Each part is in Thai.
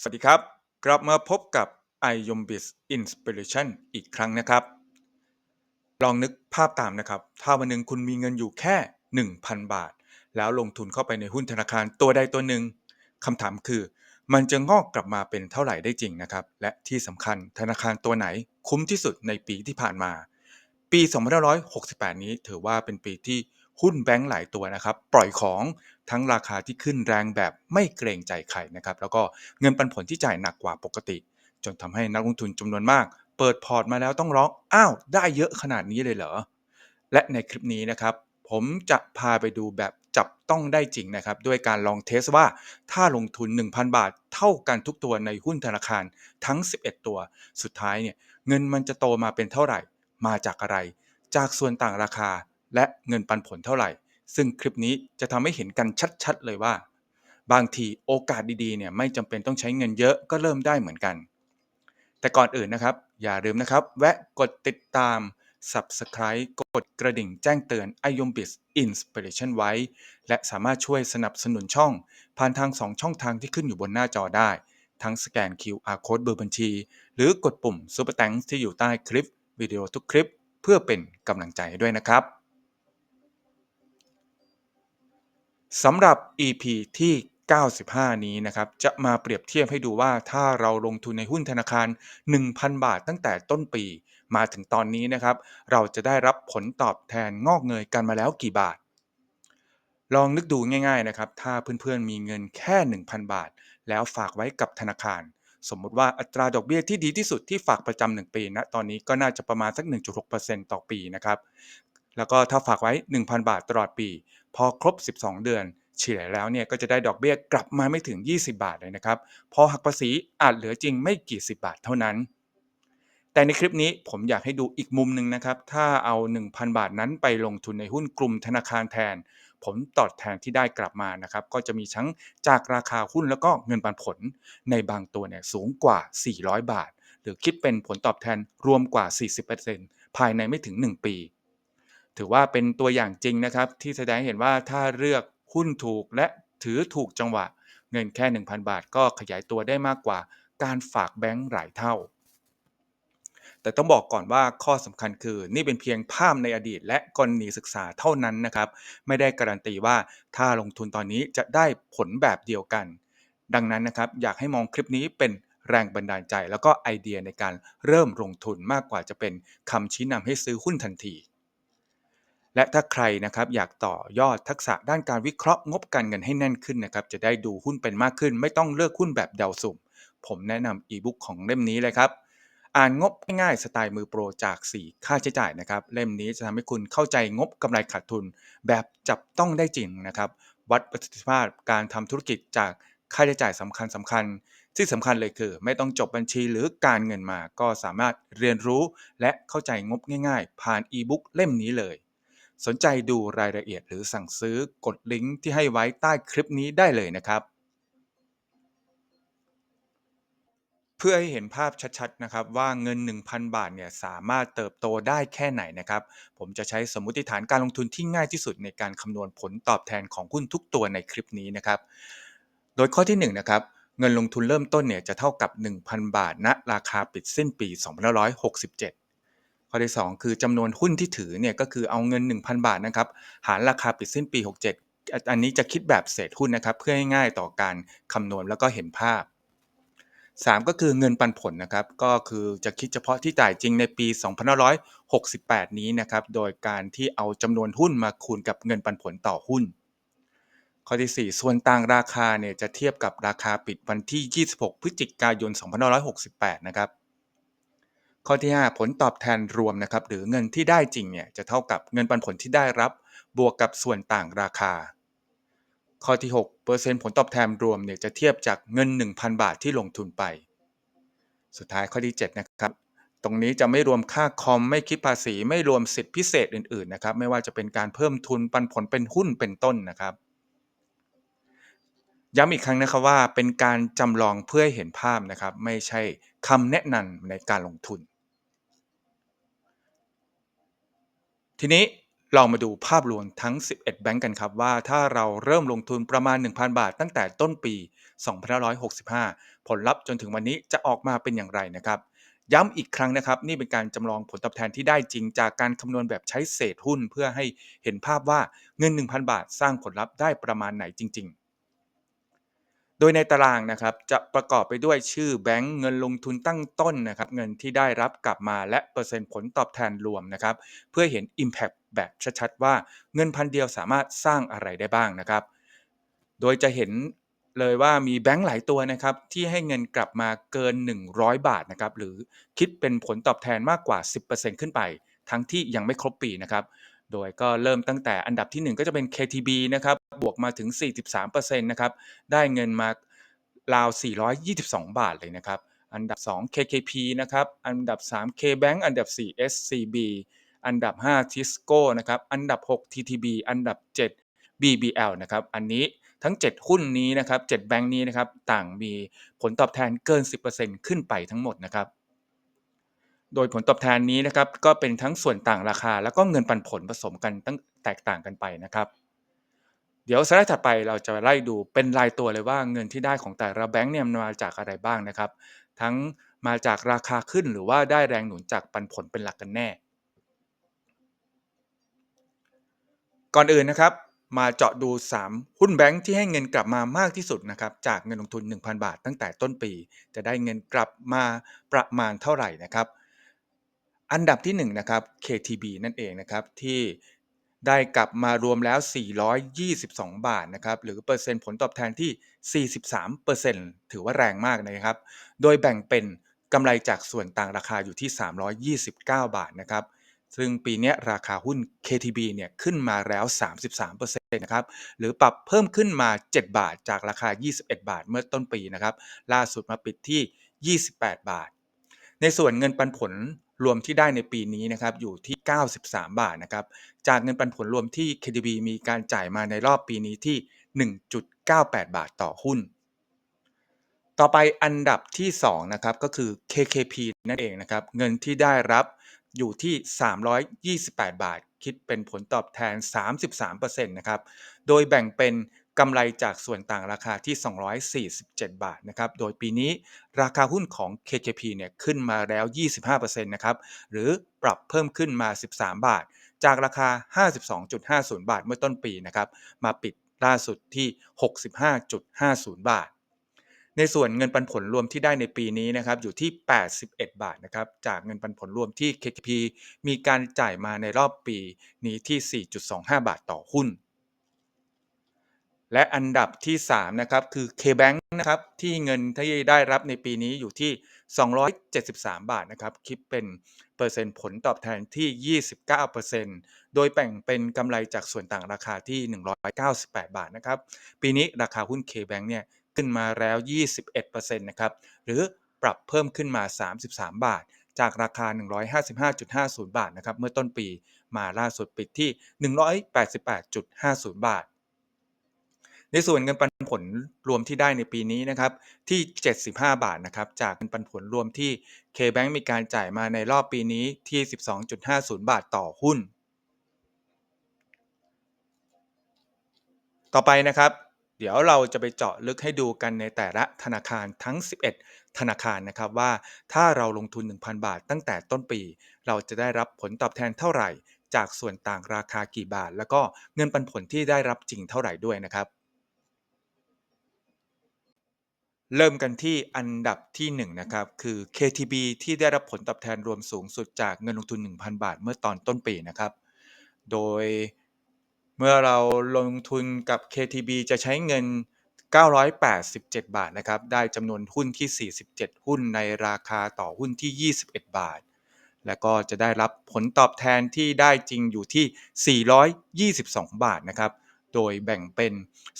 สวัสดีครับ กลับมาพบกับ i y o m b i z Inspiration อีกครั้งนะครับ ลองนึกภาพตามนะครับ ถ้าวันหนึ่งคุณมีเงินอยู่แค่ 1,000 บาท แล้วลงทุนเข้าไปในหุ้นธนาคารตัวใดตัวหนึ่งคำถามคือ มันจะงอกกลับมาเป็นเท่าไหร่ได้จริงนะครับ และที่สำคัญธนาคารตัวไหนคุ้มที่สุดในปีที่ผ่านมา ปี 2568 นี้ถือว่าเป็นปีที่หุ้นแบงก์หลายตัวนะครับ ปล่อยของทั้งราคาที่ขึ้นแรงแบบไม่เกรงใจใครนะครับ แล้วก็เงินปันผลที่จ่ายหนักกว่าปกติ จนทำให้นักลงทุนจำนวนมาก เปิดพอร์ตมาแล้วต้องร้องอ้าว ได้เยอะขนาดนี้เลยเหรอ และในคลิปนี้นะครับ ผมจะพาไปดูแบบจับต้องได้จริงนะครับ ด้วยการลองเทสว่าถ้าลงทุน 1,000 บาท เท่ากันทุกตัวในหุ้นธนาคารทั้ง 11 ตัว สุดท้ายเนี่ยเงินมันจะโตมาเป็นเท่าไหร่ มาจากอะไร จากส่วนต่างราคาและเงินปันผลเท่าไหร่ ซึ่งคลิปนี้จะทำให้เห็นกันชัดๆ เลยว่า บางทีโอกาสดีๆเนี่ยไม่จำเป็นต้องใช้เงินเยอะก็เริ่มได้เหมือนกัน แต่ก่อนอื่นนะครับ อย่าลืมนะครับ แวะกดติดตาม Subscribe กดกระดิ่งแจ้งเตือน i y o m b i z Inspiration ไว้ และสามารถช่วยสนับสนุนช่อง ผ่านทาง 2 ช่องทางที่ขึ้นอยู่บนหน้าจอได้ ทั้งสแกน QR Code เบอร์บัญชี หรือกดปุ่ม Super Thanks ที่อยู่ใต้คลิป วิดีโอทุกคลิปเพื่อเป็นกำลังใจด้วยนะครับสำหรับ EP ที่ 95 นี้นะครับ จะมาเปรียบเทียบให้ดูว่าถ้าเราลงทุนในหุ้นธนาคาร 1,000 บาทตั้งแต่ต้นปีมาถึงตอนนี้นะครับ เราจะได้รับผลตอบแทนงอกเงยกันมาแล้วกี่บาท ลองนึกดูง่าย ๆนะครับ ถ้าเพื่อนๆมีเงินแค่ 1,000 บาท แล้วฝากไว้กับธนาคาร สมมุติว่าอัตราดอกเบี้ยที่ดีที่สุดที่ฝากประจำ1ปีนะตอนนี้ก็น่าจะประมาณสัก 1.6%ต่อปีนะครับ แล้วก็ถ้าฝากไว้ 1,000 บาทตลอดปี พอครบ 12 เดือน เฉลี่ยแล้วเนี่ยก็จะได้ดอกเบี้ยกลับมาไม่ถึง 20 บาทเลยนะครับ พอหักภาษีอาจเหลือจริงไม่กี่สิบบาทเท่านั้นแต่ในคลิปนี้ผมอยากให้ดูอีกมุมหนึ่งนะครับ ถ้าเอา 1,000 บาทนั้นไปลงทุนในหุ้นกลุ่มธนาคารแทน ผลตอบแทนที่ได้กลับมานะครับก็จะมีทั้งจากราคาหุ้นแล้วก็เงินปันผลในบางตัวเนี่ยสูงกว่า 400 บาท หรือคิดเป็นผลตอบแทนรวมกว่า 40%ภายในไม่ถึง 1 ปี ถือว่าเป็นตัวอย่างจริงนะครับ ที่แสดงให้เห็นว่าถ้าเลือกหุ้นถูกและถือถูกจังหวะ เงินแค่ 1,000 บาท ก็ขยายตัวได้มากกว่าการฝากแบงก์หลายเท่า แต่ต้องบอกก่อนว่าข้อสำคัญคือนี่เป็นเพียงภาพในอดีต และกรณีศึกษาเท่านั้นนะครับ ไม่ได้การันตีว่าถ้าลงทุนตอนนี้จะได้ผลแบบเดียวกัน ดังนั้นนะครับอยากให้มองคลิปนี้เป็นแรงบันดาลใจ แล้วก็ไอเดียในการเริ่มลงทุนมากกว่าจะเป็นคำชี้นำให้ซื้อหุ้นทันที และถ้าใครนะครับอยากต่อยอดทักษะด้านการวิเคราะห์งบการเงินให้แน่นขึ้นนะครับจะได้ดูหุ้นเป็นมากขึ้น ไม่ต้องเลือกหุ้นแบบเดาสุ่ม ผมแนะนำอีบุ๊กของเล่มนี้เลยครับ อ่านงบง่ายๆสไตล์มือโปรจาก 4 ค่าใช้จ่ายนะครับ เล่มนี้จะทำให้คุณเข้าใจงบกำไรขาดทุน แบบจับต้องได้จริงนะครับ วัดประสิทธิภาพการทำธุรกิจจากค่าใช้จ่ายสำคัญสำคัญ ที่สำคัญเลยคือ ไม่ต้องจบบัญชีหรือการเงินมา ก็สามารถเรียนรู้และเข้าใจงบง่าย ๆ ผ่านอีบุ๊กเล่มนี้เลย สนใจดูรายละเอียดหรือสั่งซื้อกดลิงก์ที่ให้ไว้ใต้คลิปนี้ได้เลยนะครับ พื่อให้เห็นภาพชัดๆนะครับว่าเงิน 1,000 บาทเนี่ยสามารถเติบโตได้แค่ไหนนะครับ ผมจะใช้สมมติฐานการลงทุนที่ง่ายที่สุดในการคำนวณผลตอบแทนของหุ้นทุกตัวในคลิปนี้นะครับ โดยข้อที่1นะครับเงินลงทุนเริ่มต้นเนี่ยจะเท่ากับ 1,000 บาทณราคาปิดสิ้นปี2567ข้อที่2คือจำนวนหุ้นที่ถือเนี่ยก็คือเอาเงิน 1,000 บาทนะครับหารราคาปิดสิ้นปี 67 อันนี้จะคิดแบบเศษหุ้นนะครับ เพื่อให้ง่ายต่อการคำนวณแล้วก็เห็นภาพ 3 ก็คือเงินปันผลนะครับ ก็คือจะคิดเฉพาะที่จ่ายจริงในปี 2568 นี้นะครับ โดยการที่เอาจำนวนหุ้นมาคูณกับเงินปันผลต่อหุ้น ข้อที่ 4 ส่วนต่างราคาเนี่ยจะเทียบกับราคาปิดวันที่ 26 พฤศจิกายน 2568 นะครับ ข้อที่ 5 ผลตอบแทนรวมนะครับ หรือเงินที่ได้จริงเนี่ยจะเท่ากับเงินปันผลที่ได้รับบวกกับส่วนต่างราคา ข้อที่ 6เปอร์เซ็นต์ผลตอบแทนรวมเนี่ยจะเทียบจากเงิน 1,000 บาทที่ลงทุนไป สุดท้ายข้อที่ 7 นะครับ ตรงนี้จะไม่รวมค่าคอมไม่คิดภาษีไม่รวมสิทธิพิเศษอื่นๆนะครับ ไม่ว่าจะเป็นการเพิ่มทุนปันผลเป็นหุ้นเป็นต้นนะครับ ย้ำอีกครั้งนะครับว่าเป็นการจำลองเพื่อให้เห็นภาพนะครับ ไม่ใช่คำแนะนำในการลงทุน ทีนี้ ลองมาดูภาพรวมทั้ง 11 แบงก์กันครับว่าถ้าเราเริ่มลงทุนประมาณ 1,000 บาท ตั้งแต่ต้นปี 2565 ผลลัพธ์จนถึงวันนี้จะออกมาเป็นอย่างไรนะครับ ย้ำอีกครั้งนะครับ นี่เป็นการจำลองผลตอบแทนที่ได้จริงจากการคำนวณแบบใช้เศษหุ้นเพื่อให้เห็นภาพว่าเงิน 1,000 บาท สร้างผลลัพธ์ได้ประมาณไหนจริง ๆโดยในตารางนะครับจะประกอบไปด้วยชื่อแบงก์เงินลงทุนตั้งต้นนะครับเงินที่ได้รับกลับมาและเปอร์เซ็นต์ผลตอบแทนรวมนะครับเพื่อเห็น Impact แบบชัดๆว่าเงินพันเดียวสามารถสร้างอะไรได้บ้างนะครับ โดยจะเห็นเลยว่ามีแบงก์หลายตัวนะครับที่ให้เงินกลับมาเกิน 100 บาทนะครับหรือคิดเป็นผลตอบแทนมากกว่า 10%ขึ้นไป ทั้งที่ยังไม่ครบปีนะครับโดยก็เริ่มตั้งแต่อันดับที่ 1 ก็จะเป็น KTB นะครับบวกมาถึง 43%นะครับได้เงินมาราว 422 บาทเลยนะครับอันดับ 2 KKP นะครับอันดับ 3 KBank อันดับ 4 SCB อันดับ 5 Tisco นะครับ อันดับ 6 TTB อันดับ 7 BBL นะครับ อันนี้ทั้ง 7 หุ้นนี้นะครับ 7 แบงค์นี้นะครับ ต่างมีผลตอบแทนเกิน 10%ขึ้นไปทั้งหมดนะครับ โดยผลตอบแทนนี้นะครับ ก็เป็นทั้งส่วนต่างราคา แล้วก็เงินปันผลผสมกันตั้งแตกต่างกันไปนะครับ เดี๋ยวสไลด์ถัดไปเราจะไล่ดูเป็นรายตัวเลยว่าเงินที่ได้ของแต่ละแบงค์เนี่ยมันมาจากอะไรบ้างนะครับ ทั้งมาจากราคาขึ้นหรือว่าได้แรงหนุนจากปันผลเป็นหลักกันแน่ ก่อนอื่นนะครับ มาเจาะดู 3 หุ้นแบงค์ที่ให้เงินกลับมามากที่สุดนะครับจากเงินลงทุน 1,000 บาทตั้งแต่ต้นปี จะได้เงินกลับมาประมาณเท่าไหร่นะครับ อันดับที่1นะครับ KTB นั่นเองนะครับที่ได้กลับมารวมแล้ว 422 บาทนะครับ หรือเปอร์เซ็นต์ผลตอบแทนที่ 43%ถือว่าแรงมากนะครับ โดยแบ่งเป็นกำไรจากส่วนต่างราคาอยู่ที่ 329 บาทนะครับ ซึ่งปีนี้ราคาหุ้น KTB เนี่ยขึ้นมาแล้ว 33%นะครับหรือปรับเพิ่มขึ้นมา 7 บาทจากราคา 21 บาทเมื่อต้นปีนะครับล่าสุดมาปิดที่ 28 บาท ในส่วนเงินปันผลรวมที่ได้ในปีนี้นะครับอยู่ที่ 93 บาทนะครับจากเงินปันผลรวมที่ KTB มีการจ่ายมาในรอบปีนี้ที่ 1.98 บาทต่อหุ้น ต่อไปอันดับที่2นะครับก็คือ KKP นั่นเองนะครับเงินที่ได้รับ อยู่ที่ 328 บาท คิดเป็นผลตอบแทน 33%นะครับ โดยแบ่งเป็นกำไรจากส่วนต่างราคาที่ 247 บาทนะครับ โดยปีนี้ราคาหุ้นของ KKP เนี่ยขึ้นมาแล้ว 25%นะครับ หรือปรับเพิ่มขึ้นมา 13 บาท จากราคา 52.50 บาทเมื่อต้นปีนะครับ มาปิดล่าสุดที่ 65.50 บาท ในส่วนเงินปันผลรวมที่ได้ในปีนี้นะครับอยู่ที่ 81 บาทนะครับจากเงินปันผลรวมที่ KKP มีการจ่ายมาในรอบปีนี้ที่ 4.25 บาทต่อหุ้น และอันดับที่3นะครับคือ KBank นะครับที่เงินที่ได้รับในปีนี้อยู่ที่ 273 บาทนะครับคิดเป็นเปอร์เซ็นต์ผลตอบแทนที่ 29%โดยแบ่งเป็นกำไรจากส่วนต่างราคาที่ 198 บาทนะครับปีนี้ราคาหุ้น KBank เนี่ย ขึ้นมาแล้ว 21%นะครับ หรือปรับเพิ่มขึ้นมา 33 บาท จากราคา 155.50 บาทนะครับ เมื่อต้นปีมาล่าสุดปิดที่ 188.50 บาท ในส่วนเงินปันผลรวมที่ได้ในปีนี้นะครับ ที่ 75 บาทนะครับ จากเงินปันผลรวมที่ KBank มีการจ่ายมาในรอบปีนี้ที่ 12.50 บาทต่อหุ้น ต่อไปนะครับ เดี๋ยวเราจะไปเจาะลึกให้ดูกันในแต่ละธนาคารทั้ง 11 ธนาคารนะครับว่าถ้าเราลงทุน 1,000 บาทตั้งแต่ต้นปี เราจะได้รับผลตอบแทนเท่าไหร่ จากส่วนต่างราคากี่บาท แล้วก็เงินปันผลที่ได้รับจริงเท่าไหร่ด้วยนะครับ เริ่มกันที่อันดับที่1นะครับคือ KTB ที่ได้รับผลตอบแทนรวมสูงสุดจากเงินลงทุน 1,000 บาท เมื่อตอนต้นปีนะครับ โดย เมื่อเราลงทุนกับ KTB จะใช้เงิน 987 บาทนะครับ ได้จำนวนหุ้นที่ 47 หุ้นในราคาต่อหุ้นที่ 21 บาท และก็จะได้รับผลตอบแทนที่ได้จริงอยู่ที่ 422 บาทนะครับ โดยแบ่งเป็น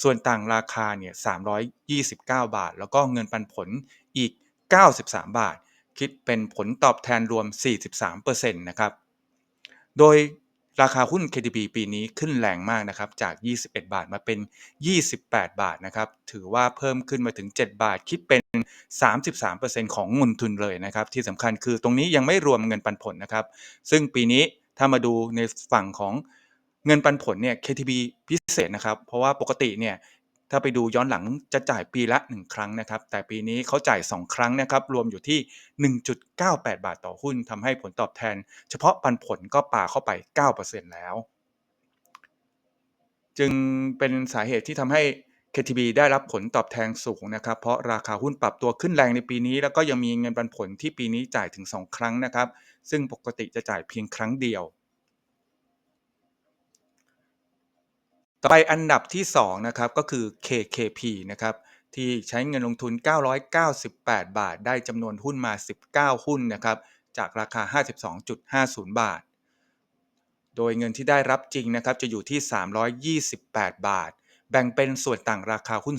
ส่วนต่างราคาเนี่ย 329 บาท แล้วก็เงินปันผลอีก 93 บาท คิดเป็นผลตอบแทนรวม 43%นะครับ โดย ราคาหุ้น KTB ปีนี้ขึ้นแรงมากนะครับ จาก 21 บาทมาเป็น 28 บาทนะครับ ถือว่าเพิ่มขึ้นมาถึง 7 บาท คิดเป็น 33%ของเงินทุนเลยนะครับ ที่สำคัญคือตรงนี้ยังไม่รวมเงินปันผลนะครับ ซึ่งปีนี้ถ้ามาดูในฝั่งของเงินปันผลเนี่ย KTB พิเศษนะครับ เพราะว่าปกติเนี่ย ถ้าไปดูย้อนหลังจะจ่ายปีละ 1 ครั้งนะครับ แต่ปีนี้เขาจ่าย 2 ครั้งนะครับ รวมอยู่ที่ 1.98 บาทต่อหุ้นทำให้ผลตอบแทน เฉพาะปันผลก็ป่าเข้าไป 9%แล้ว จึงเป็นสาเหตุที่ทำให้ KTB ได้รับผลตอบแทนสูงนะครับ เพราะราคาหุ้นปรับตัวขึ้นแรงในปีนี้ แล้วก็ยังมีเงินปันผลที่ปีนี้จ่ายถึง 2 ครั้งนะครับ ซึ่งปกติจะจ่ายเพียงครั้งเดียว ต่อไปอันดับที่2นะครับก็คือ KKP นะครับที่ใช้เงินลงทุน 998 บาท ได้จำนวนหุ้นมา 19 หุ้นนะครับจากราคา 52.50 บาท โดยเงินที่ได้รับจริงนะครับจะอยู่ที่ 328 บาท แบ่งเป็นส่วนต่างราคาหุ้น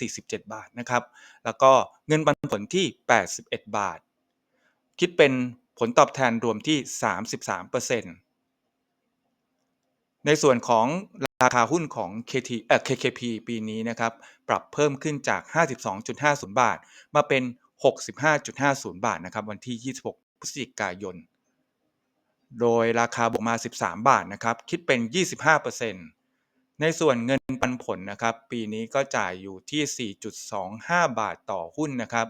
247 บาทนะครับแล้วก็เงินปันผลที่ 81 บาท คิดเป็นผลตอบแทนรวมที่ 33% ในส่วนของราคาหุ้นของ KT เอ่อ KKP ปีนี้นะครับ ปรับเพิ่มขึ้นจาก 52.50 บาท มาเป็น 65.50 บาทนะครับ วันที่ 26 พฤศจิกายน โดยราคาบวกมา 13 บาทนะครับ คิดเป็น 25%ในส่วนเงินปันผลนะครับ ปีนี้ก็จ่ายอยู่ที่ 4.25 บาทต่อหุ้นนะครับ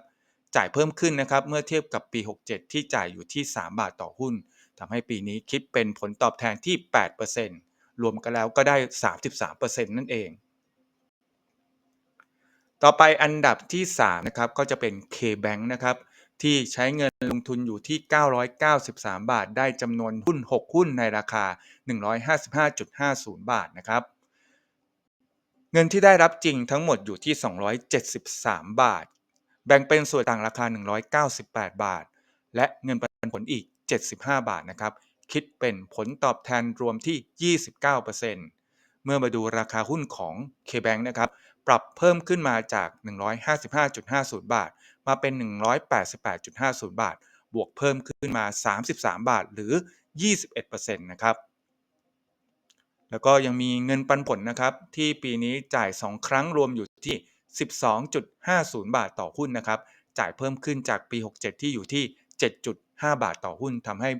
จ่ายเพิ่มขึ้นนะครับ เมื่อเทียบกับปี 67 ที่จ่ายอยู่ที่ 3 บาทต่อหุ้นทำให้ปีนี้คิดเป็นผลตอบแทนที่ 8% รวมกันแล้วก็ได้ 33%นั่นเอง ต่อไปอันดับที่ 3 นะครับ ก็จะเป็น KBank นะครับ ที่ใช้เงินลงทุนอยู่ที่ 993 บาท ได้จำนวนหุ้น 6 หุ้นในราคา 155.50 บาทนะครับเงินที่ได้รับจริงทั้งหมดอยู่ที่ 273 บาท แบ่งเป็นส่วนต่างราคา 198 บาท และเงินปันผลอีก 75 บาทนะครับ คิดเป็นผลตอบแทนรวมที่ 29%เมื่อมาดูราคาหุ้นของ KBank นะครับ ปรับเพิ่มขึ้นมาจาก 155.50 บาท มาเป็น 188.50 บาท บวกเพิ่มขึ้นมา 33 บาทหรือ 21%นะครับแล้วก็ยังมีเงินปันผลนะครับ ที่ปีนี้จ่าย 2 ครั้งรวมอยู่ที่ 12.50 บาทต่อหุ้นนะครับ จ่ายเพิ่มขึ้นจากปี 67 ที่อยู่ที่ 7.5 บาทต่อหุ้นทำให้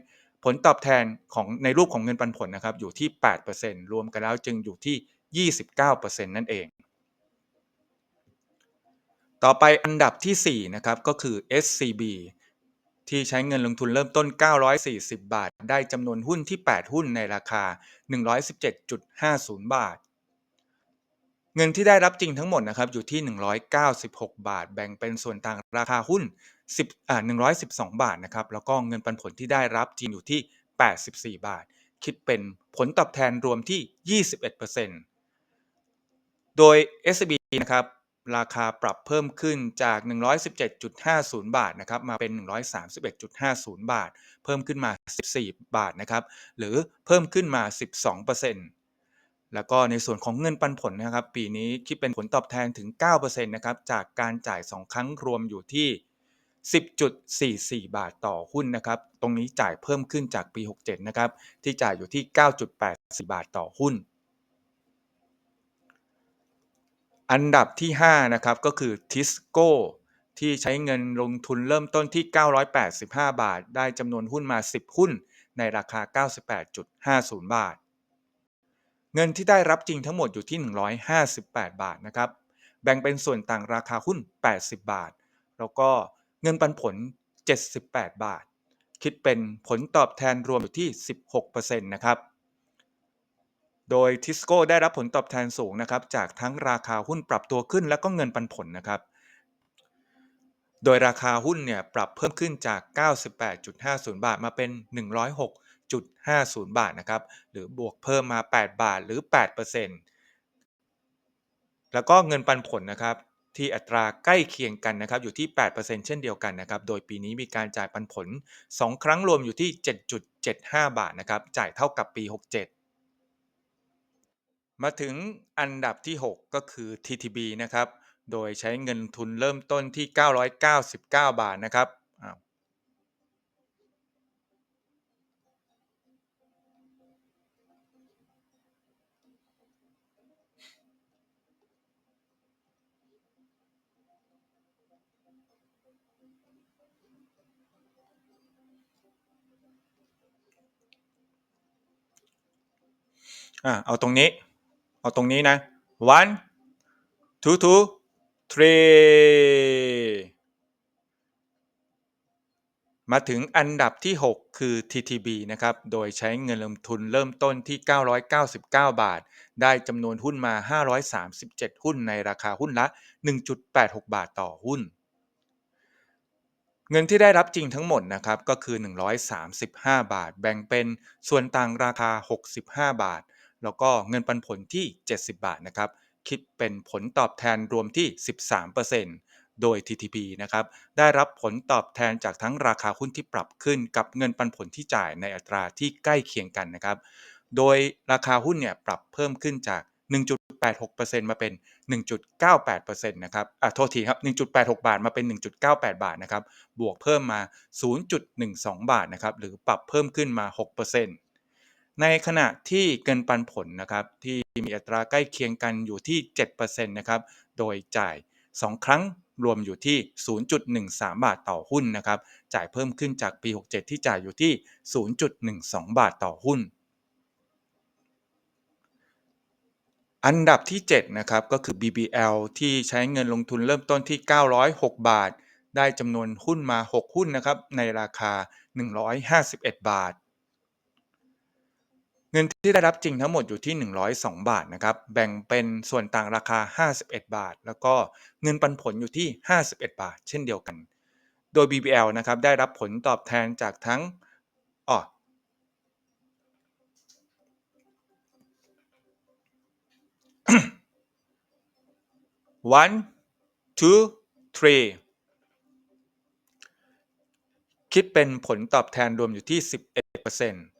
ผลตอบแทนของในรูปของเงินปันผลนะครับอยู่ที่ 8%รวมกันแล้วจึงอยู่ที่ 29%นั่นเอง ต่อไปอันดับที่ 4 นะครับ ก็คือ SCB ที่ใช้เงินลงทุนเริ่มต้น 940 บาท ได้จำนวนหุ้นที่ 8 หุ้นในราคา 117.50 บาท เงินที่ได้รับจริงทั้งหมดนะครับอยู่ที่ 196 บาท แบ่งเป็นส่วนต่างราคาหุ้น 10อ่า112 บาทนะครับแล้วก็เงินปันผลที่ได้รับจริงอยู่ที่ 84 บาท คิดเป็นผลตอบแทนรวมที่ 21%โดย SCB นะครับราคาปรับเพิ่มขึ้นจาก 117.50 บาทนะครับมาเป็น 131.50 บาท เพิ่มขึ้นมา 14 บาทนะครับหรือเพิ่มขึ้นมา 12%แล้วก็ในส่วนของเงินปันผลนะครับ ปีนี้คิดเป็นผลตอบแทนถึง 9%นะครับจากการจ่าย 2 ครั้งรวมอยู่ที่ 10.44 บาทต่อหุ้นนะครับ ตรงนี้จ่ายเพิ่มขึ้นจากปี 67 นะครับ ที่จ่ายอยู่ที่ 9.84 บาทต่อหุ้น อันดับที่ 5 นะครับก็คือ Tisco ที่ใช้เงินลงทุนเริ่มต้นที่ 985 บาท ได้จำนวนหุ้นมา 10 หุ้น ในราคา 98.50 บาท เงินที่ได้รับจริงทั้งหมดอยู่ที่ 158 บาทนะครับ แบ่งเป็นส่วนต่างราคาหุ้น 80 บาท แล้วก็ เงินปันผล 78 บาท คิดเป็นผลตอบแทนรวมอยู่ที่ 16%นะครับโดยทิสโก้ได้รับผลตอบแทนสูงนะครับจากทั้งราคาหุ้นปรับตัวขึ้นและก็เงินปันผลนะครับ โดยราคาหุ้นเนี่ยปรับเพิ่มขึ้นจาก 98.50 บาทมาเป็น 106.50 บาทนะครับหรือบวกเพิ่มมา 8 บาทหรือ 8%แล้วก็เงินปันผลนะครับ ที่อัตราใกล้เคียงกันนะครับอยู่ที่ 8%เช่นเดียวกันนะครับโดยปีนี้มีการจ่ายปันผล 2 ครั้งรวมอยู่ที่ 7.75 บาทนะครับจ่ายเท่ากับปี 67 มาถึงอันดับที่ 6 ก็คือ TTB นะครับโดยใช้เงินทุนเริ่มต้นที่ 999 บาทนะครับ อ่าเอาตรงนี้ เอาตรงนี้นะ one two two three มาถึงอันดับที่ 6 คือ TTB นะครับ โดยใช้เงินลงทุนเริ่มต้นที่ 999 บาท ได้จำนวนหุ้นมา 537 หุ้นในราคาหุ้นละ 1.86 บาทต่อหุ้น เงินที่ได้รับจริงทั้งหมดนะครับก็คือ 135 บาท แบ่งเป็นส่วนต่างราคา 65 บาท แล้วก็เงินปันผลที่ 70 บาทนะครับ คิดเป็นผลตอบแทนรวมที่ 13%โดย TTP นะครับ ได้รับผลตอบแทนจากทั้งราคาหุ้นที่ปรับขึ้นกับเงินปันผลที่จ่ายในอัตราที่ใกล้เคียงกันนะครับ โดยราคาหุ้นเนี่ยปรับเพิ่มขึ้นจาก 1.86%มาเป็น 1.98%นะครับอะโทษทีครับ 1.86 บาทมาเป็น 1.98 บาทนะครับ บวกเพิ่มมา 0.12 บาทนะครับ หรือปรับเพิ่มขึ้นมา 6% ในขณะที่เงินปันผลนะครับที่มีอัตราใกล้เคียงกันอยู่ที่7%นะครับโดยจ่าย 2 ครั้งรวมอยู่ที่ 0.13 บาทต่อหุ้นนะครับจ่ายเพิ่มขึ้นจากปี 67 ที่จ่ายอยู่ที่ 0.12 บาทต่อหุ้น อันดับที่7นะครับก็คือ BBL ที่ใช้เงินลงทุนเริ่มต้นที่ 906 บาทได้จำนวนหุ้นมา 6 หุ้นนะครับในราคา 151 บาท เงินที่ได้รับจริงทั้งหมดอยู่ที่ 102 บาทนะครับแบ่งเป็นส่วนต่างราคา 51 บาท แล้วก็เงินปันผลอยู่ที่ 51 บาท เช่นเดียวกัน โดย BBL นะครับได้รับผลตอบแทนจากทั้งอ๋อ one two three คิดเป็นผลตอบแทนรวมอยู่ที่ 11%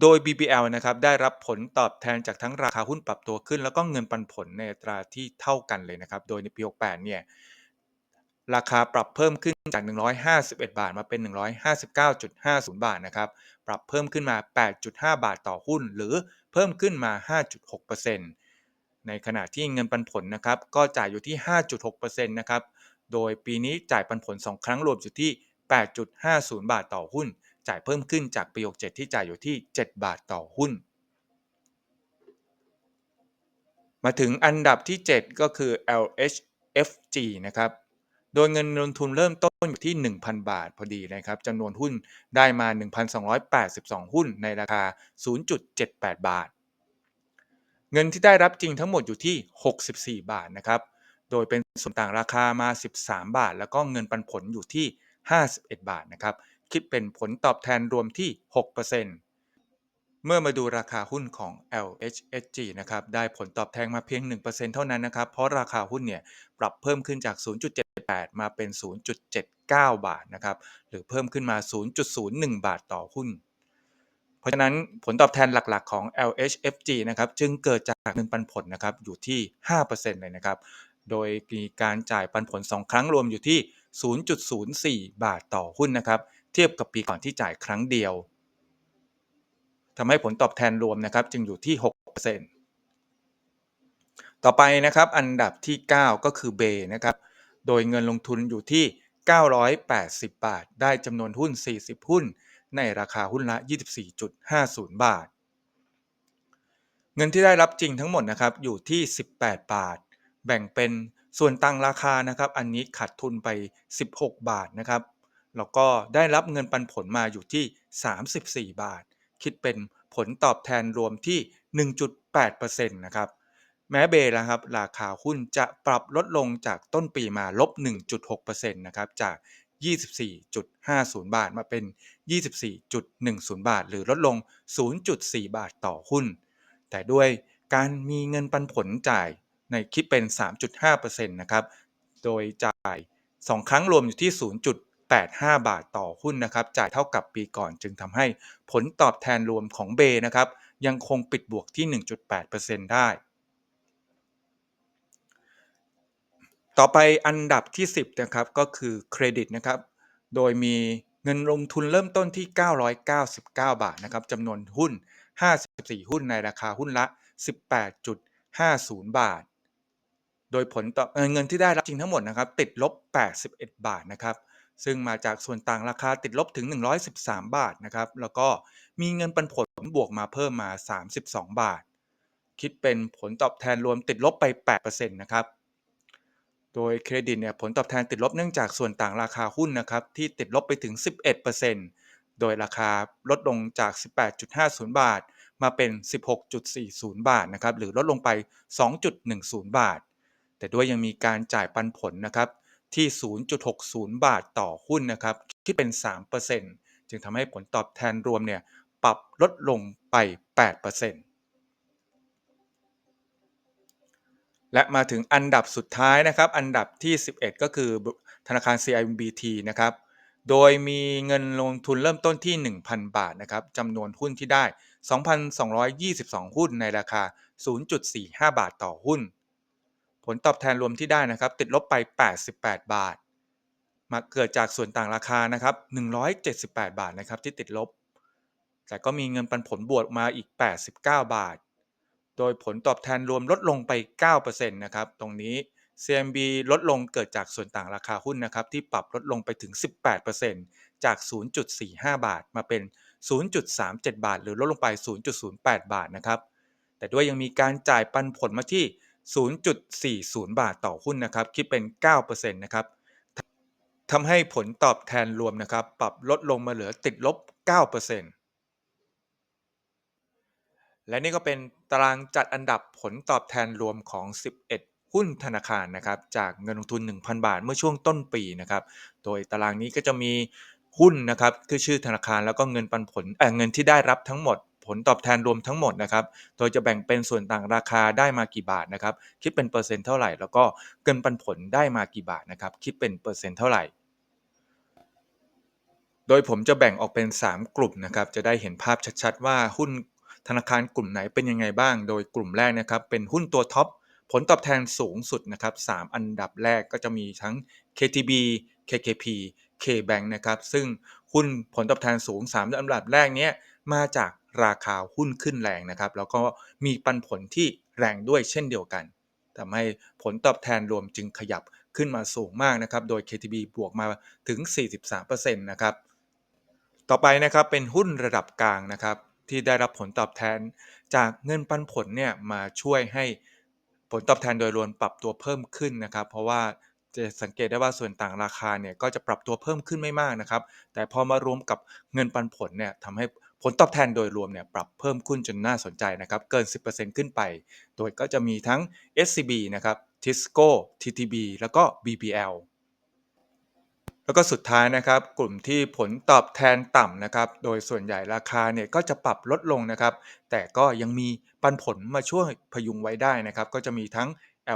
โดย BBL นะครับได้รับผลตอบแทนจากทั้งราคาหุ้นปรับตัวขึ้น แล้วก็เงินปันผลในตราที่เท่ากันเลยนะครับ โดยในปี 68 เนี่ยราคาปรับเพิ่มขึ้นจาก 151 บาทมาเป็น 159.50 บาทนะครับ ปรับเพิ่มขึ้นมา 8.5 บาทต่อหุ้น หรือเพิ่มขึ้นมา 5.6%ในขณะที่เงินปันผลนะครับก็จ่ายอยู่ที่ 5.6%นะครับ โดยปีนี้จ่ายปันผล 2 ครั้งรวมอยู่ที่ 8.50 บาทต่อหุ้น จ่ายเพิ่มขึ้นจากปี67ที่จ่ายอยู่ที่ 7 บาทต่อหุ้น มาถึงอันดับที่ 7 ก็คือ LHFG นะครับ โดยเงินลงทุนเริ่มต้นอยู่ที่ 1,000 บาทพอดีนะครับจำนวนหุ้นได้มา 1,282 หุ้นในราคา 0.78 บาท เงินที่ได้รับจริงทั้งหมดอยู่ที่ 64 บาทนะครับโดยเป็นส่วนต่างราคามา 13 บาท แล้วก็เงินปันผลอยู่ที่ 51 บาทนะครับ คิดเป็นผลตอบแทนรวมที่ 6%เมื่อมาดูราคาหุ้นของ LHSG นะครับ ได้ผลตอบแทนมาเพียง 1%เท่านั้นนะครับ เพราะราคาหุ้นเนี่ยปรับเพิ่มขึ้นจาก 0.78 มาเป็น 0.79 บาทนะครับ หรือเพิ่มขึ้นมา 0.01 บาทต่อหุ้นเพราะฉะนั้นผลตอบแทนหลักๆของ LHFG นะครับจึงเกิดจากเงินปันผลนะครับอยู่ที่ 5%เลยนะครับ โดยมีการจ่ายปันผล 2 ครั้งรวมอยู่ที่ 0.04 บาทต่อหุ้นนะครับ เทียบกับปีก่อนที่จ่ายครั้งเดียวทำให้ผลตอบแทนรวมนะครับจึงอยู่ที่ 6%ต่อไปนะครับอันดับที่ 9 ก็คือเบนะครับโดยเงินลงทุนอยู่ที่ 980 บาท ได้จำนวนหุ้น 40 หุ้น ในราคาหุ้นละ 24.50 บาท เงินที่ได้รับจริงทั้งหมดนะครับอยู่ที่ 18 บาท แบ่งเป็นส่วนต่างราคานะครับ อันนี้ขาดทุนไป 16 บาทนะครับ แล้วก็ได้รับเงินปันผลมาอยู่ที่ 34 บาท คิดเป็นผลตอบแทนรวมที่ 1.8%นะครับแม้เบนะครับราคาหุ้นจะปรับลดลงจากต้นปีมาลบ 1.6%นะครับจาก 24.50 บาทมาเป็น 24.10 บาท หรือลดลง 0.4 บาทต่อหุ้น แต่ด้วยการมีเงินปันผลจ่ายในคิดเป็น 3.5%นะครับ โดยจ่าย 2 ครั้งรวมอยู่ที่ 0.85 บาทต่อหุ้นนะครับ จ่ายเท่ากับปีก่อน จึงทำให้ผลตอบแทนรวมของเบนะครับ ยังคงปิดบวกที่ 1.8%ได้ ต่อไปอันดับที่ 10 นะครับ ก็คือเครดิตนะครับ โดยมีเงินลงทุนเริ่มต้นที่ 999 บาทนะครับจำนวนหุ้น 54 หุ้นในราคาหุ้นละ 18.50 บาท โดยผลต่อเงินที่ได้รับจริงทั้งหมดนะครับ ติดลบ 81 บาทนะครับ ซึ่งมาจากส่วนต่างราคาติดลบถึง 113 บาทนะครับ แล้วก็มีเงินปันผลบวกมาเพิ่มมา 32 บาท คิดเป็นผลตอบแทนรวมติดลบไป 8%นะครับ โดยเครดิตเนี่ยผลตอบแทนติดลบเนื่องจากส่วนต่างราคาหุ้นนะครับที่ติดลบไปถึง 11%โดยราคาลดลงจาก 18.50 บาท มาเป็น 16.40 บาทนะครับ หรือลดลงไป 2.10 บาท แต่ด้วยยังมีการจ่ายปันผลนะครับ ที่ 0.60 บาทต่อหุ้นนะครับ คิดเป็น 3%จึงทำให้ผลตอบแทนรวมเนี่ยปรับลดลงไป 8%และมาถึงอันดับสุดท้ายนะครับ อันดับที่ 11 ก็คือธนาคาร CIMBT นะครับ โดยมีเงินลงทุนเริ่มต้นที่ 1,000 บาทนะครับจำนวนหุ้นที่ได้ 2,222 หุ้นในราคา 0.45 บาทต่อหุ้น ผลตอบแทนรวมที่ได้นะครับ ติดลบไป 88 บาท มาเกิดจากส่วนต่างราคานะครับ 178 บาทนะครับที่ติดลบ แต่ก็มีเงินปันผลบวกมาอีก 89 บาท โดยผลตอบแทนรวมลดลงไป 9%นะครับ ตรงนี้ CMB ลดลงเกิดจากส่วนต่างราคาหุ้นนะครับ ที่ปรับลดลงไปถึง 18%จาก 0.45 บาทมาเป็น 0.37 บาท หรือลดลงไป 0.08 บาทนะครับ แต่ด้วยยังมีการจ่ายปันผลมาที่ 0.40 บาทต่อหุ้นนะครับ คิดเป็น 9%นะครับทำให้ผลตอบแทนรวมนะครับ ปรับลดลงมาเหลือติดลบ 9%และนี่ก็เป็นตารางจัดอันดับผลตอบแทนรวมของ 11หุ้นธนาคารนะครับจากเงินลงทุน 1,000 บาทเมื่อช่วงต้นปีนะครับ โดยตารางนี้ก็จะมีหุ้นนะครับคือชื่อธนาคารแล้วก็เงินปันผลเเงินที่ได้รับทั้งหมด ผลตอบแทนรวมทั้งหมดนะครับ โดยจะแบ่งเป็นส่วนต่างราคาได้มากี่บาทนะครับ คิดเป็นเปอร์เซ็นต์เท่าไหร่ แล้วก็เงินปันผลได้มากี่บาทนะครับ คิดเป็นเปอร์เซ็นต์เท่าไหร่ โดยผมจะแบ่งออกเป็น 3 กลุ่มนะครับ จะได้เห็นภาพชัดๆ ว่าหุ้นธนาคารกลุ่มไหนเป็นยังไงบ้าง โดยกลุ่มแรกนะครับ เป็นหุ้นตัวท็อป ผลตอบแทนสูงสุดนะครับ 3 อันดับแรกก็จะมีทั้ง KTB KKP KBank นะครับ ซึ่งหุ้นผลตอบแทนสูง 3 อันดับแรกเนี้ย มาจากราคาหุ้นขึ้นแรงนะครับ แล้วก็มีปันผลที่แรงด้วยเช่นเดียวกันทำให้ผลตอบแทนรวมจึงขยับขึ้นมาสูงมากนะครับ โดย KTB บวกมาถึง 43%นะครับ ต่อไปนะครับเป็นหุ้นระดับกลางนะครับ ที่ได้รับผลตอบแทนจากเงินปันผลเนี่ยมาช่วยให้ผลตอบแทนโดยรวมปรับตัวเพิ่มขึ้นนะครับ เพราะว่าจะสังเกตได้ว่าส่วนต่างราคาเนี่ยก็จะปรับตัวเพิ่มขึ้นไม่มากนะครับ แต่พอมารวมกับเงินปันผลเนี่ยทำให้ ผลตอบแทนโดยรวมเนี่ยปรับเพิ่มขึ้นจนน่าสนใจนะครับ เกิน 10%ขึ้นไป โดยก็จะมีทั้ง SCB นะครับ Tisco TTB แล้วก็ BBL แล้วก็สุดท้ายนะครับกลุ่มที่ผลตอบแทนต่ำนะครับโดยส่วนใหญ่ราคาเนี่ยก็จะปรับลดลงนะครับ แต่ก็ยังมีปันผลมาช่วยพยุงไว้ได้นะครับ ก็จะมีทั้ง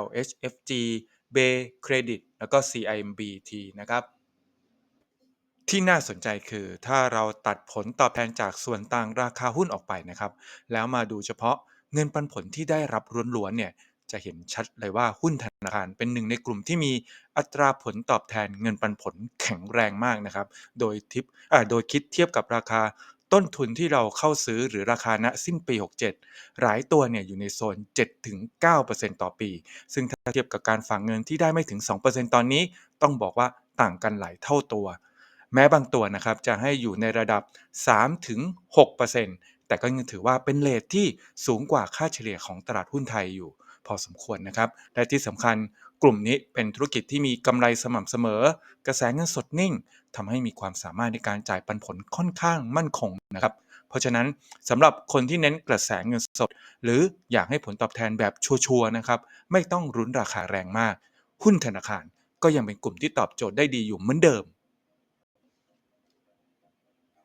LHFG Bay Credit แล้วก็ CIMBT นะครับ ที่น่าสนใจคือ ถ้าเราตัดผลตอบแทนจากส่วนต่างราคาหุ้นออกไปนะครับ แล้วมาดูเฉพาะเงินปันผลที่ได้รับล้วนๆเนี่ยจะเห็นชัดเลยว่าหุ้นธนาคารเป็นหนึ่งในกลุ่มที่มีอัตราผลตอบแทนเงินปันผลแข็งแรงมากนะครับ โดยทิปโดยคิดเทียบกับราคาต้นทุนที่เราเข้าซื้อหรือราคาณสิ้นปี 67 หลายตัวเนี่ยอยู่ในโซน 7-9%ต่อปี ซึ่งถ้าเทียบกับการฝากเงินที่ได้ไม่ถึง 2%ตอนนี้ ต้องบอกว่าต่างกันหลายเท่าตัว แม้บางตัวนะครับจะให้อยู่ในระดับ 3-6%แต่ก็ยังถือว่าเป็นเลทที่สูงกว่าค่าเฉลี่ยของตลาดหุ้นไทยอยู่ พอสมควรนะครับ และที่สำคัญกลุ่มนี้เป็นธุรกิจที่มีกำไรสม่ำเสมอ กระแสเงินสดนิ่งทำให้มีความสามารถในการจ่ายปันผลค่อนข้างมั่นคงนะครับเพราะฉะนั้นสำหรับคนที่เน้นกระแสเงินสด หรืออยากให้ผลตอบแทนแบบชัวร์ๆนะครับไม่ต้องรุนราคาแรงมาก หุ้นธนาคารก็ยังเป็นกลุ่มที่ตอบโจทย์ได้ดีอยู่เหมือนเดิม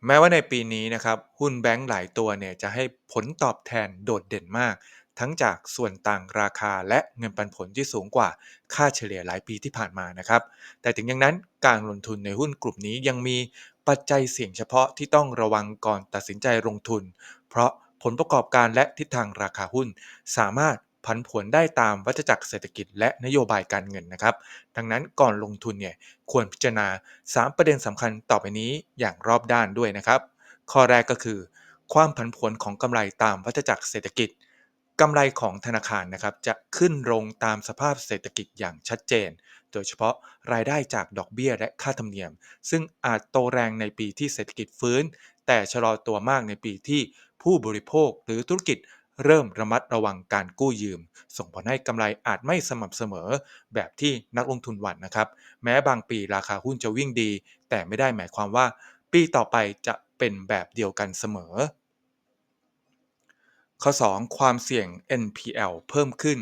แม้ว่าในปีนี้นะครับหุ้นแบงก์หลายตัวเนี่ยจะให้ผลตอบแทนโดดเด่นมาก ทั้งจากส่วนต่างราคาและเงินปันผลที่สูงกว่าค่าเฉลี่ยหลายปีที่ผ่านมานะครับ แต่ถึงอย่างนั้นการลงทุนในหุ้นกลุ่มนี้ยังมีปัจจัยเสี่ยงเฉพาะที่ต้องระวังก่อนตัดสินใจลงทุน เพราะผลประกอบการและทิศทางราคาหุ้นสามารถ ผันผวนได้ตามวัฏจักรเศรษฐกิจและนโยบายการเงินนะครับ ดังนั้นก่อนลงทุนเนี่ยควรพิจารณา 3 ประเด็นสำคัญต่อไปนี้อย่างรอบด้านด้วยนะครับ ข้อแรกก็คือ ความผันผวนของกำไรตามวัฏจักรเศรษฐกิจกำไรของธนาคารนะครับจะขึ้นลงตามสภาพเศรษฐกิจอย่างชัดเจน โดยเฉพาะรายได้จากดอกเบี้ยและค่าธรรมเนียม ซึ่งอาจโตแรงในปีที่เศรษฐกิจฟื้น แต่ชะลอตัวมากในปีที่ผู้บริโภคหรือธุรกิจ เริ่มระมัดระวังการกู้ยืม ส่งผลให้กำไรอาจไม่สม่ำเสมอ แบบที่นักลงทุนหวั่นนะครับ แม้บางปีราคาหุ้นจะวิ่งดี แต่ไม่ได้หมายความว่า ปีต่อไปจะเป็นแบบเดียวกันเสมอ ข้อ 2 ความเสี่ยง NPL เพิ่มขึ้น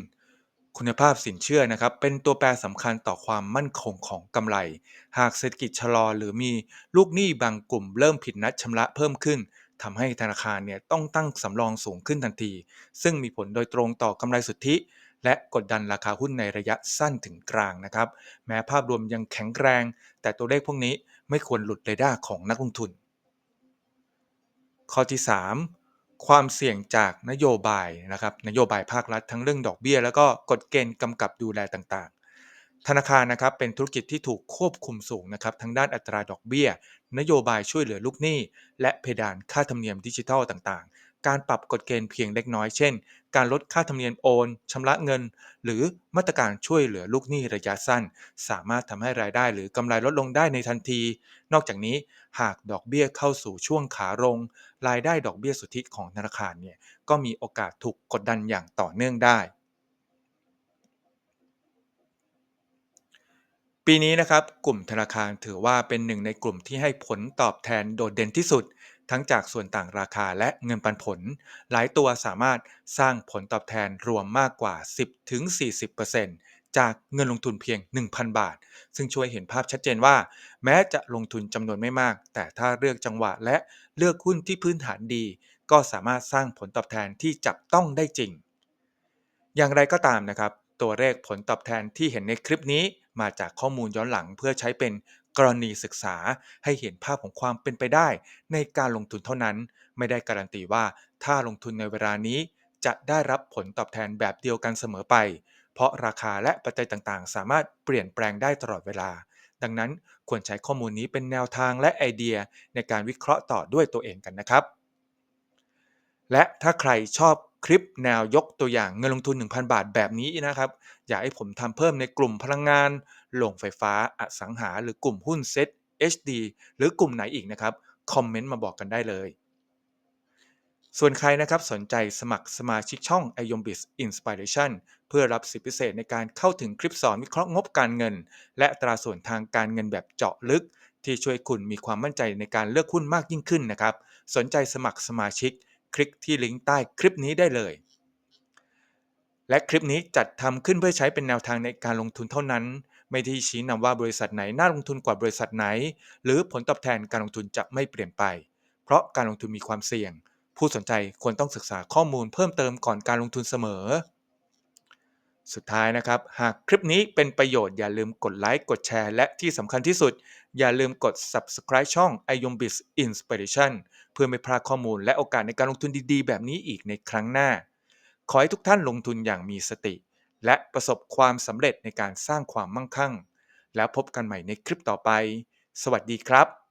คุณภาพสินเชื่อนะครับ เป็นตัวแปรสำคัญต่อความมั่นคงของกำไร หากเศรษฐกิจชะลอหรือมีลูกหนี้บางกลุ่มเริ่มผิดนัดชำระเพิ่มขึ้น ทำให้ธนาคารเนี่ยต้องตั้งสำรองสูงขึ้นทันที ซึ่งมีผลโดยตรงต่อกำไรสุทธิ และกดดันราคาหุ้นในระยะสั้นถึงกลางนะครับ แม้ภาพรวมยังแข็งแรง แต่ตัวเลขพวกนี้ไม่ควรหลุดเรดาร์ของนักลงทุน ข้อที่ 3 ความเสี่ยงจากนโยบายนะครับนโยบายภาครัฐทั้งเรื่องดอกเบี้ย แล้วก็กฎเกณฑ์กำกับดูแลต่างๆธนาคารนะครับเป็นธุรกิจที่ถูกควบคุมสูงนะครับทั้งด้านอัตราดอกเบี้ย นโยบายช่วยเหลือลูกหนี้ และเพดานค่าธรรมเนียมดิจิทัลต่างๆ การปรับกฎเกณฑ์เพียงเล็กน้อยเช่น การลดค่าธรรมเนียมโอนชำระเงิน หรือมาตรการช่วยเหลือลูกหนี้ระยะสั้น สามารถทำให้รายได้หรือกำไรลดลงได้ในทันที นอกจากนี้หากดอกเบี้ยเข้าสู่ช่วงขาลง รายได้ดอกเบี้ยสุทธิของธนาคารเนี่ยก็มีโอกาสถูกกดดันอย่างต่อเนื่องได้ ปีนี้นะครับกลุ่มธนาคารถือว่าเป็นหนึ่งในกลุ่มที่ให้ผลตอบแทนโดดเด่นที่สุด ทั้งจากส่วนต่างราคาและเงินปันผล หลายตัวสามารถสร้างผลตอบแทนรวมมากกว่า 10-40%จากเงินลงทุนเพียง 1,000 บาท ซึ่งช่วยเห็นภาพชัดเจนว่า แม้จะลงทุนจำนวนไม่มาก แต่ถ้าเลือกจังหวะและเลือกหุ้นที่พื้นฐานดี ก็สามารถสร้างผลตอบแทนที่จับต้องได้จริง อย่างไรก็ตามนะครับ ตัวเลขผลตอบแทนที่เห็นในคลิปนี้ มาจากข้อมูลย้อนหลังเพื่อใช้เป็นกรณีศึกษาให้เห็นภาพของความเป็นไปได้ ในการลงทุนเท่านั้น ไม่ได้การันตีว่าถ้าลงทุนในเวลานี้ จะได้รับผลตอบแทนแบบเดียวกันเสมอไป เพราะราคาและปัจจัยต่างๆ สามารถเปลี่ยนแปลงได้ตลอดเวลา ดังนั้นควรใช้ข้อมูลนี้เป็นแนวทางและไอเดียในการวิเคราะห์ต่อด้วยตัวเองกันนะครับ และถ้าใครชอบ คลิปแนวยกตัวอย่างเงินลงทุน 1,000 บาทแบบนี้นะครับ อยากให้ผมทำเพิ่มในกลุ่มพลังงานโรงไฟฟ้าอสังหา หรือกลุ่มหุ้นเซ็ต HD หรือกลุ่มไหนอีกนะครับ คอมเมนต์มาบอกกันได้เลย ส่วนใครนะครับสนใจสมัครสมาชิกช่อง i o m b i z Inspiration เพื่อรับสิทธิพิเศษในการเข้าถึงคลิปสอนวิเคราะห์งบการเงิน และตราส่วนทางการเงินแบบเจาะลึก ที่ช่วยคุณมีความมั่นใจในการเลือกหุ้นมากยิ่งขึ้นนะครับ สนใจสมัครสมาชิก คลิกที่ลิงก์ใต้คลิปนี้ได้เลย และคลิปนี้จัดทำขึ้นเพื่อใช้เป็นแนวทางในการลงทุนเท่านั้น ไม่ได้ชี้นำว่าบริษัทไหนน่าลงทุนกว่าบริษัทไหน หรือผลตอบแทนการลงทุนจะไม่เปลี่ยนไป เพราะการลงทุนมีความเสี่ยง ผู้สนใจควรต้องศึกษาข้อมูลเพิ่มเติมก่อนการลงทุนเสมอสุดท้ายนะครับ หากคลิปนี้เป็นประโยชน์อย่าลืมกดไลค์ กดแชร์ และที่สำคัญที่สุด อย่าลืมกด subscribe ช่อง i o m b i z Inspiration เพื่อไม่พลาดข้อมูลและโอกาสในการลงทุนดีๆ แบบนี้อีกในครั้งหน้า ขอให้ทุกท่านลงทุนอย่างมีสติ และประสบความสำเร็จในการสร้างความมั่งคั่ง แล้วพบกันใหม่ในคลิปต่อไป สวัสดีครับ